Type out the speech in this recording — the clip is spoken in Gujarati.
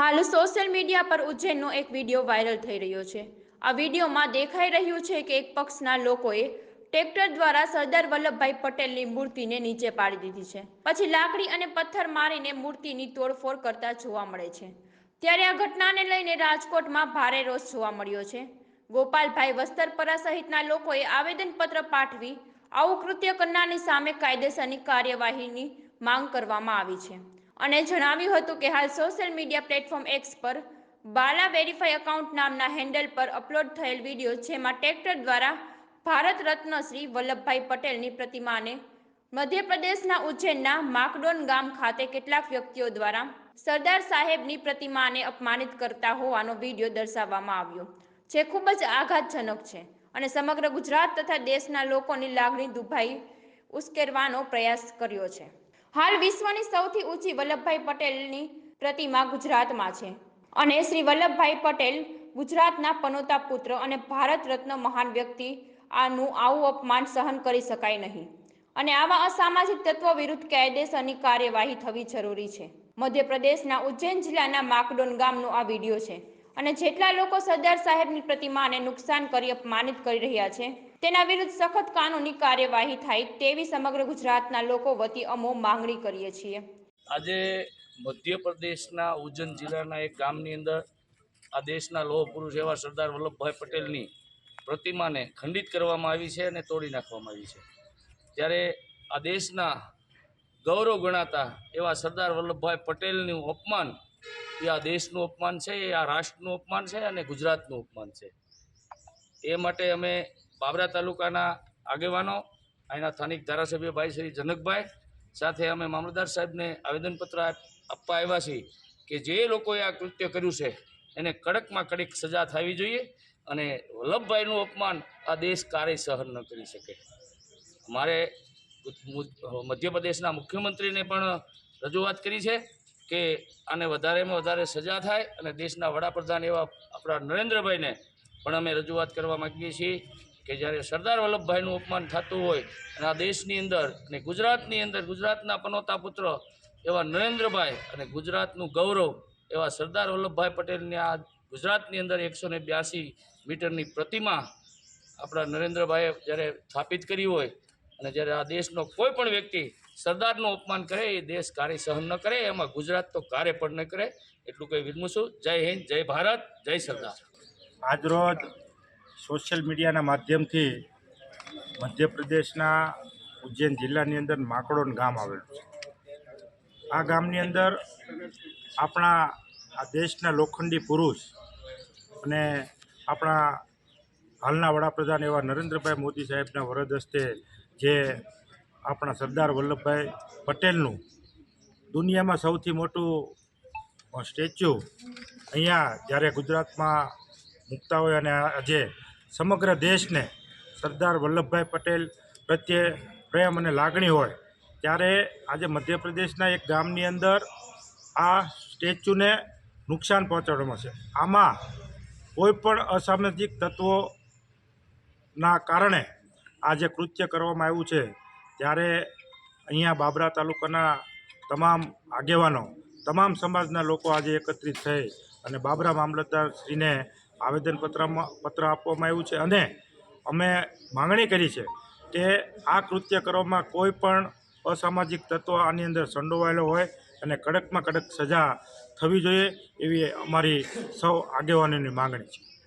હાલ સોશિયલ મીડિયા પર ઉજ્જૈનનો એક વીડિયો વાયરલ થઈ રહ્યો છે. આ વિડીયોમાં દેખાઈ રહ્યું છે કે એક પક્ષના લોકોએ ટ્રેક્ટર દ્વારા સરદાર વલ્લભભાઈ પટેલની મૂર્તિને નીચે પાડી દીધી છે. પછી લાકડી અને પથ્થર મારીને મૂર્તિની તોડફોડ કરતા જોવા મળે છે. ત્યારે આ ઘટનાને લઈને રાજકોટમાં ભારે રોષ જોવા મળ્યો છે. ગોપાલભાઈ વસ્તરપરા સહિતના લોકોએ આવેદનપત્ર પાઠવી આવું કૃત્ય કરનારની સામે કાયદેસરની કાર્યવાહીની માંગ કરવામાં આવી છે. અને જણાવ્યું હતું કે હાલ સોશિયલ મીડિયા પ્લેટફોર્મ એક્સ પર બાલા વેરીફાઈ અકાઉન્ટ નામના હેન્ડલ પર અપલોડ થયેલ વીડિયો જેમાં ટ્રેક્ટર દ્વારા ભારત રત્ન શ્રી વલ્લભભાઈ પટેલની પ્રતિમાને મધ્યપ્રદેશના ઉજ્જૈનના માકડોન ગામ ખાતે કેટલાક વ્યક્તિઓ દ્વારા સરદાર સાહેબની પ્રતિમાને અપમાનિત કરતા હોવાનો વીડિયો દર્શાવવામાં આવ્યો, જે ખૂબ જ આઘાતજનક છે અને સમગ્ર ગુજરાત તથા દેશના લોકોની લાગણી દુભાઈ ઉશ્કેરવાનો પ્રયાસ કર્યો છે. હાલ વિશ્વની સૌથી ઊંચી વલ્લભભાઈ પટેલની પ્રતિમા ગુજરાતમાં છે. અને શ્રી વલ્લભભાઈ પટેલ ગુજરાતના પનોતા પુત્ર અને ભારત રત્ન મહાન વ્યક્તિ આનું આવું અપમાન સહન કરી શકાય નહીં. અને આવા અસામાજિક તત્વો વિરુદ્ધ કાયદેસરની કાર્યવાહી થવી જરૂરી છે. મધ્યપ્રદેશના ઉજ્જૈન જિલ્લાના માકડોન ગામનો આ વીડિયો છે. અને જેટલા લોકો સરદાર સાહેબની પ્રતિમાને નુકસાન કરી અપમાનિત કરી રહ્યા છે તેના વિરુદ્ધ સખત કાનૂની કાર્યવાહી થાય તેવી સમગ્ર ગુજરાતના લોકો વતી અમો માંગણી કરીએ છીએ. આજે મધ્યપ્રદેશના ઉજ્જૈન જિલ્લાના એક ગામની અંદર આ દેશના લોહ પુરુષ એવા સરદાર વલ્લભભાઈ પટેલની પ્રતિમાને ખંડિત કરવામાં આવી છે અને તોડી નાખવામાં આવી છે. ત્યારે આ દેશના ગૌરવ ગણાતા એવા સરદાર વલ્લભભાઈ પટેલનું અપમાન એ આ દેશનું અપમાન છે, એ આ રાષ્ટ્રનું અપમાન છે અને ગુજરાતનું અપમાન છે. એ માટે અમે બાબરા તાલુકાના આગેવાનો, અહીંના સ્થાનિક ધારાસભ્ય ભાઈ શ્રી જનકભાઈ, સાથે અમે મામલતદાર સાહેબને આવેદનપત્ર આપ- આપવા આવ્યા છીએ કે જે લોકોએ આ કૃત્ય કર્યું છે, એને કડકમાં કડક સજા થવી જોઈએ અને વલ્લભભાઈનું અપમાન આ દેશ ક્યારેય સહન ન કરી શકે. મારે મધ્યપ્રદેશના મુખ્યમંત્રીને પણ રજૂઆત કરી છે કે આને વધારેમાં વધારે સજા થાય અને દેશના વડાપ્રધાન એવા આપણા નરેન્દ્રભાઈને પણ અમે રજૂઆત કરવા માગીએ છીએ કે જ્યારે સરદાર વલ્લભભાઈનું અપમાન થતું હોય અને આ દેશની અંદર અને ગુજરાતની અંદર ગુજરાતના પનોતા પુત્ર એવા નરેન્દ્રભાઈ અને ગુજરાતનું ગૌરવ એવા સરદાર વલ્લભભાઈ પટેલની આ ગુજરાતની અંદર એકસો ને બ્યાસી મીટરની પ્રતિમા આપણા નરેન્દ્રભાઈએ જ્યારે સ્થાપિત કરી હોય અને જ્યારે આ દેશનો કોઈ પણ વ્યક્તિ સરદારનું અપમાન કરે, એ દેશ કાર્ય સહન ન કરે, એમાં ગુજરાત તો કાર્ય પણ ન કરે, એટલું કંઈ વિરમું છું. જય હિન્દ, જય ભારત, જય સરદાર. આજરોજ સોશિયલ મીડિયાના માધ્યમથી મધ્યપ્રદેશના ઉજ્જૈન જિલ્લાની અંદર માકડોન ગામ આવેલું છે. આ ગામની અંદર આપણા આ દેશના લોખંડી પુરુષ અને આપણા હાલના વડાપ્રધાન એવા નરેન્દ્રભાઈ મોદી સાહેબના વરદ હસ્તે જે આપણા સરદાર વલ્લભભાઈ પટેલનું દુનિયામાં સૌથી મોટું સ્ટેચ્યુ અહીંયા જ્યારે ગુજરાતમાં મૂકતા હોય અને આજે સમગ્ર દેશને સરદાર વલ્લભભાઈ પટેલ પ્રત્યે પ્રેમ અને લાગણી હોય, ત્યારે આજે મધ્યપ્રદેશના એક ગામની અંદર આ સ્ટેચ્યુને નુકસાન પહોંચાડવામાં છે આમાં કોઈપણ અસામાજિક તત્વોના કારણે આ જે કૃત્ય કરવામાં આવ્યું છે, ત્યારે અહીંયા બાબરા તાલુકાના તમામ આગેવાનો, તમામ સમાજના લોકો આજે એકત્રિત થઈ અને બાબરા મામલતદારશ્રીને આવેદનપત્રમાં પત્ર આપવામાં આવ્યું છે અને અમે માંગણી કરી છે કે આ કૃત્ય કરવામાં કોઈ પણ અસામાજિક તત્વ આની અંદર સંડોવાયેલો હોય અને કડકમાં કડક સજા થવી જોઈએ એવી અમારી સૌ આગેવાનોની માંગણી છે.